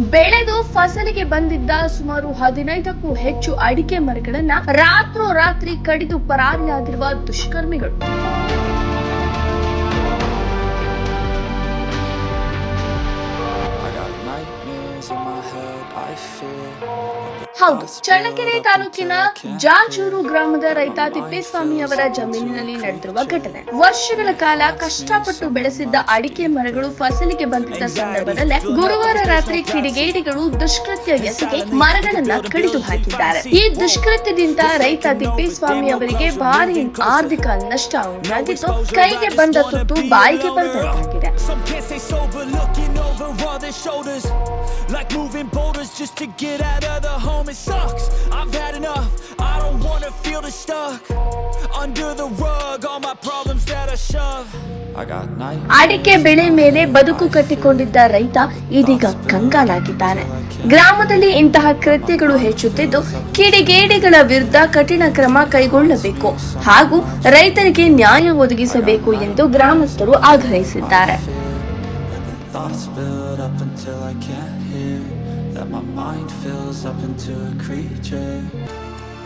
ಬೆಳೆದು ಫಸಲಿಗೆ ಬಂದಿದ್ದ ಸುಮಾರು ಹದಿನೈದಕ್ಕೂ ಹೆಚ್ಚು ಅಡಿಕೆ ಮರಗಳನ್ನ ರಾತ್ರೋರಾತ್ರಿ ಕಡಿದು ಪರಾರಿಯಾಗಿರುವ ದುಷ್ಕರ್ಮಿಗಳು. ಹೌದು ಚಳ್ಳಕೆರೆ ತಾಲೂಕಿನ ಜಾಜೂರು ಗ್ರಾಮದ ರೈತ ತಿಪ್ಪೇಸ್ವಾಮಿ ಅವರ ಜಮೀನಿನಲ್ಲಿ ನಡೆದಿರುವ ಘಟನೆ. ವರ್ಷಗಳ ಕಾಲ ಕಷ್ಟಪಟ್ಟು ಬೆಳೆಸಿದ್ದ ಅಡಿಕೆ ಮರಗಳು ಫಸಲಿಗೆ ಬಂದಿದ್ದ ಸಂದರ್ಭದಲ್ಲೇ ಗುರುವಾರ ರಾತ್ರಿ ಕಿಡಿಗೇಡಿಗಳು ದುಷ್ಕೃತ್ಯ ಎಸಗಿ ಮರಗಳನ್ನ ಕಡಿದು ಹಾಕಿದ್ದಾರೆ. ಈ ದುಷ್ಕೃತ್ಯದಿಂದ ರೈತ ತಿಪ್ಪೇಸ್ವಾಮಿ ಅವರಿಗೆ ಭಾರಿ ಆರ್ಥಿಕ ನಷ್ಟ ಉಂಟಾಗಿದ್ದು ಕೈಗೆ ಬಂದ ತುತ್ತು ಬಾಯಿಗೆ ಬಂದಂತಾಗಿದೆ. Like moving boulders just to get out of the home. It sucks, I've had enough. I don't wanna feel the stuck. Under the rug, all my problems that I shove. I got night. ಅಡಿಕೆ ಬೆಳೆ ಮೇಲೆ ಬದುಕು ಕಟ್ಟಿಕೊಂಡಿದ್ದ ರೈತ ಇದೀಗ ಕಂಗಾಲಾಗಿದ್ದಾನೆ ಗ್ರಾಮದಲ್ಲಿ ಇಂತಹ ಕೃತ್ಯಗಳು ಹೆಚ್ಚುತ್ತಿದ್ದು ಕಿಡಿಗೇಡಿಗಳ ವಿರುದ್ಧ ಕಠಿಣ ಕ್ರಮ ಕೈಗೊಳ್ಳಬೇಕು ಹಾಗೂ ರೈತರಿಗೆ ನ್ಯಾಯ ಒದಗಿಸಬೇಕು ಎಂದು ಗ್ರಾಮಸ್ಥರು ಆಗ್ರಹಿಸಿದ್ದಾರೆ Thoughts build up until I can't hear. That my mind fills up into a creature.